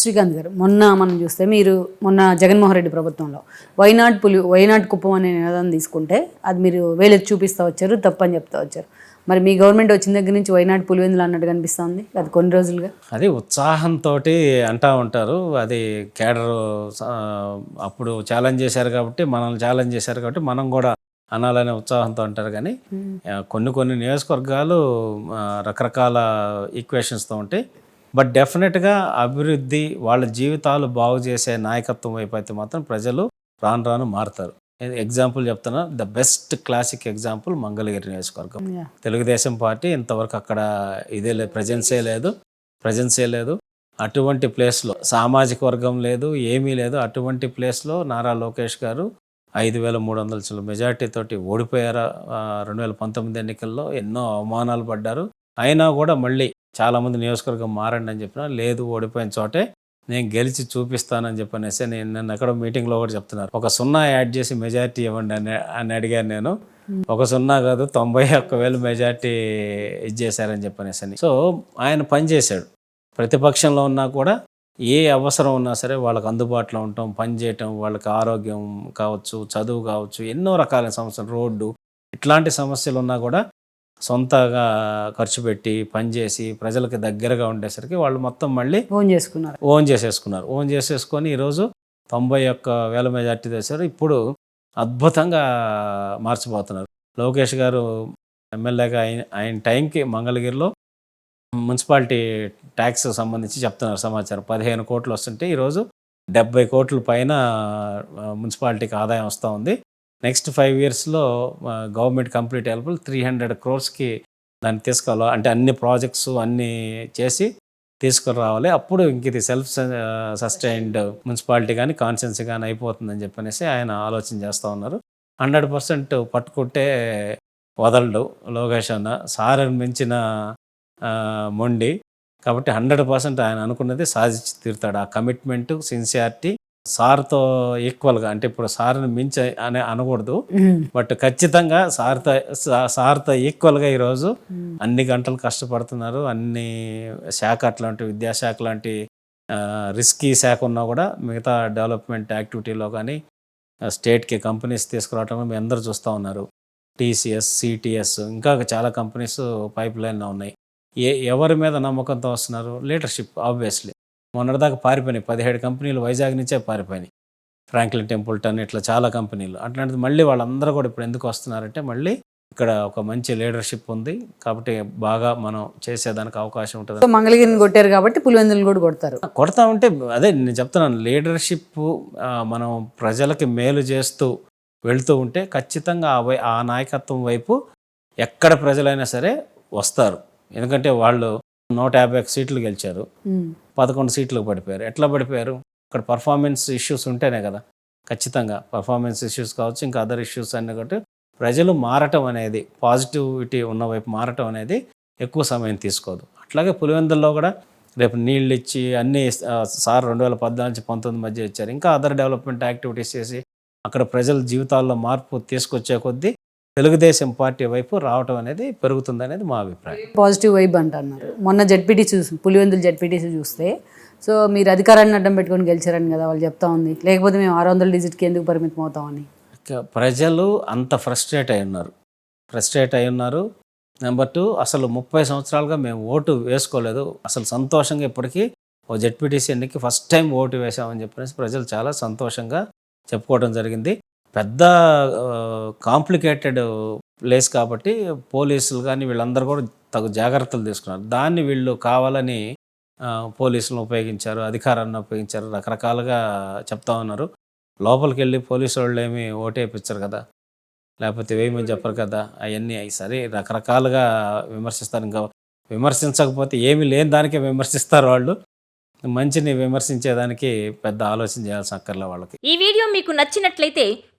శ్రీకాంత్ గారు మొన్న మనం చూస్తే మీరు మొన్న జగన్మోహన్ రెడ్డి ప్రభుత్వంలో వైనాడ్ పులి వైనాడ్ కుప్పం అనే నినాదం తీసుకుంటే అది మీరు వేలెత్తి చూపిస్తూ వచ్చారు తప్పని చెప్తా వచ్చారు. మరి మీ గవర్నమెంట్ వచ్చిన దగ్గర నుంచి వైనాడ్ పులివెందులు అన్నట్టు కనిపిస్తుంది అది కొన్ని రోజులుగా? అది ఉత్సాహంతో అంటా ఉంటారు. అది కేడర్ అప్పుడు ఛాలెంజ్ చేశారు కాబట్టి మనల్ని ఛాలెంజ్ చేశారు కాబట్టి మనం కూడా అనాలనే ఉత్సాహంతో అంటారు కానీ కొన్ని కొన్ని నియోజకవర్గాలు రకరకాల ఈక్వేషన్స్తో ఉంటాయి బట్ డెఫినెట్గా అభివృద్ధి వాళ్ళ జీవితాలు బాగు చేసే నాయకత్వం వైపు అయితే మాత్రం ప్రజలు రాను రాను మారుతారు. ఎగ్జాంపుల్ చెప్తున్నా the best classic example Mangalagiri నియోజకవర్గం. తెలుగుదేశం పార్టీ ఇంతవరకు అక్కడ ఇదే లేదు ప్రజెన్సే లేదు ప్రజెన్సే లేదు. అటువంటి ప్లేస్లో సామాజిక వర్గం లేదు ఏమీ లేదు. అటువంటి ప్లేస్లో నారా లోకేష్ గారు ఐదు వేల మూడు వందల చిల్ల మెజార్టీ తోటి ఓడిపోయారు. రెండు వేల పంతొమ్మిది ఎన్నికల్లో ఎన్నో అవమానాలు పడ్డారు. అయినా కూడా మళ్ళీ చాలామంది నియోజకవర్గం మారండి అని చెప్పిన లేదు ఓడిపోయిన చోటే నేను గెలిచి చూపిస్తానని చెప్పనేసి నేను నన్ను ఎక్కడో మీటింగ్లో కూడా చెప్తున్నారు. ఒక సున్నా యాడ్ చేసి మెజార్టీ ఇవ్వండి అని అని అడిగాను నేను. ఒక సున్నా కాదు తొంభై ఒక్క వేలు మెజార్టీ ఇచ్చేశారని చెప్పనేసి అని. సో ఆయన పనిచేశాడు ప్రతిపక్షంలో ఉన్నా కూడా ఏ అవసరం ఉన్నా సరే వాళ్ళకి అందుబాటులో ఉండటం పని చేయటం వాళ్ళకి ఆరోగ్యం కావచ్చు చదువు కావచ్చు ఎన్నో రకాల సమస్యలు రోడ్డు ఇట్లాంటి సమస్యలు ఉన్నా కూడా సొంతగా ఖర్చు పెట్టి పనిచేసి ప్రజలకు దగ్గరగా ఉండేసరికి వాళ్ళు మొత్తం మళ్ళీ ఫోన్ చేసుకున్నారు. ఓన్ చేసేసుకున్నారు. ఓన్ చేసేసుకొని ఈరోజు తొంభై ఒక్క వేల మెజార్టీ తెచ్చారు. ఇప్పుడు అద్భుతంగా మార్చిపోతున్నారు లోకేష్ గారు ఎమ్మెల్యేగా ఆయన ఆయన టైంకి మంగళగిరిలో మున్సిపాలిటీ ట్యాక్స్ సంబంధించి చెప్తున్నారు సమాచారం. పదిహేను కోట్లు వస్తుంటే ఈరోజు డెబ్బై కోట్ల పైన మున్సిపాలిటీకి ఆదాయం వస్తూ ఉంది. నెక్స్ట్ ఫైవ్ ఇయర్స్లో government complete help three hundred క్రోర్స్కి దాన్ని తీసుకోవాలి అంటే అన్ని ప్రాజెక్ట్స్ అన్నీ చేసి తీసుకురావాలి. అప్పుడు ఇంక ఇది సెల్ఫ్ సస్టైన్డ్ మున్సిపాలిటీ కానీ కాన్స్టెన్సీ కానీ అయిపోతుందని చెప్పనేసి ఆయన ఆలోచన చేస్తూ ఉన్నారు. హండ్రెడ్ పర్సెంట్ పట్టుకుంటే వదలడు లోకేష్ అన్న. సార్ మించిన మొండి. కాబట్టి హండ్రెడ్ పర్సెంట్ ఆయన అనుకున్నది సాధించి తీరుతాడు. ఆ కమిట్మెంట్ సిన్సియారిటీ సార్తో ఈక్వల్గా అంటే ఇప్పుడు సార్ని మించి అనే అనకూడదు. బట్ ఖచ్చితంగా సార్తో సార్తో ఈక్వల్గా ఈరోజు అన్ని గంటలు కష్టపడుతున్నారు. అన్ని శాఖ అట్లాంటి విద్యాశాఖ లాంటి రిస్కీ శాఖ ఉన్నా కూడా మిగతా డెవలప్మెంట్ యాక్టివిటీలో కానీ స్టేట్కి కంపెనీస్ తీసుకురావటం మీ అందరూ చూస్తూ ఉన్నారు. టీసీఎస్ సిటిఎస్ ఇంకా చాలా కంపెనీస్ పైప్ లైన్లో ఉన్నాయి. ఏ ఎవరి మీద నమ్మకంతో వస్తున్నారు? Leadership obviously. మొన్నటిదాకా పారిపోయినాయి. పదిహేడు కంపెనీలు వైజాగ్ నుంచే పారిపోయినాయి. ఫ్రాంక్లిన్ టెంపుల్టన్ ఇట్లా చాలా కంపెనీలు. అట్లాంటిది మళ్ళీ వాళ్ళందరూ కూడా ఇప్పుడు ఎందుకు వస్తున్నారంటే మళ్ళీ ఇక్కడ ఒక మంచి లీడర్షిప్ ఉంది. కాబట్టి బాగా మనం చేసేదానికి అవకాశం ఉంటుంది. మంగళగిరిని కొట్టారు కాబట్టి పులివెందులు కూడా కొడతారు. కొడతా ఉంటే అదే నేను చెప్తున్నాను. లీడర్షిప్ మనం ప్రజలకి మేలు చేస్తూ వెళ్తూ ఉంటే ఖచ్చితంగా ఆ వై ఆ నాయకత్వం వైపు ఎక్కడ ప్రజలైనా సరే వస్తారు. ఎందుకంటే వాళ్ళు నూట యాభై సీట్లు గెలిచారు. పదకొండు సీట్లకు పడిపోయారు. ఎట్లా పడిపోయారు? అక్కడ పర్ఫార్మెన్స్ ఇష్యూస్ ఉంటేనే కదా. ఖచ్చితంగా పర్ఫార్మెన్స్ ఇష్యూస్ కావచ్చు ఇంకా అదర్ ఇష్యూస్ అన్నీ కాబట్టి ప్రజలు మారటం అనేది పాజిటివిటీ ఉన్న వైపు మారటం అనేది ఎక్కువ సమయం తీసుకోదు. అట్లాగే పులివెందుల్లో కూడా రేపు నీళ్ళు ఇచ్చి అన్ని సార్ రెండు వేల పద్నాలుగు నుంచి పంతొమ్మిది మధ్య ఇచ్చారు. ఇంకా అదర్ డెవలప్మెంట్ యాక్టివిటీస్ చేసి అక్కడ ప్రజల జీవితాల్లో మార్పు తీసుకొచ్చే కొద్దీ తెలుగుదేశం పార్టీ వైపు రావటం అనేది పెరుగుతుంది అనేది మా అభిప్రాయం. పాజిటివ్ వైబ్ అంటున్నారు. మొన్న జడ్పీటీ చూసి పులివెందులు జడ్పీటీసీ చూస్తే సో మీరు అధికారాన్ని అడ్డం పెట్టుకొని గెలిచారని కదా వాళ్ళు చెప్తా ఉంది. లేకపోతే మేము ఆరు వందల డిజిట్కి ఎందుకు పరిమితం అవుతామని ప్రజలు అంత ఫ్రస్ట్రేట్ అయి ఉన్నారు. ఫ్రస్ట్రేట్ అయి ఉన్నారు. నెంబర్ టూ అసలు ముప్పై సంవత్సరాలుగా మేము ఓటు వేసుకోలేదు. అసలు సంతోషంగా ఇప్పటికీ ఓ జెడ్పీటీసీ ఎన్నిక ఫస్ట్ టైం ఓటు వేసామని చెప్పేసి ప్రజలు చాలా సంతోషంగా చెప్పుకోవడం జరిగింది. పెద్ద కాంప్లికేటెడ్ ప్లేస్ కాబట్టి పోలీసులు కానీ వీళ్ళందరూ కూడా తగు జాగ్రత్తలు తీసుకున్నారు. దాన్ని వీళ్ళు కావాలని పోలీసులను ఉపయోగించారు అధికారాన్ని ఉపయోగించారు రకరకాలుగా చెప్తా ఉన్నారు. లోపలికి వెళ్ళి పోలీసు వాళ్ళు ఏమి ఓటేపించరు కదా. లేకపోతే వేయమని చెప్పరు కదా. అవన్నీ అవి సరే రకరకాలుగా విమర్శిస్తారు. ఇంకా విమర్శించకపోతే ఏమీ లేని దానికే విమర్శిస్తారు వాళ్ళు. మంచిని విమర్శించేదానికి పెద్ద ఆలోచన చేయాల్సిన అక్కర్లే వాళ్ళకి. ఈ వీడియో మీకు నచ్చినట్లయితే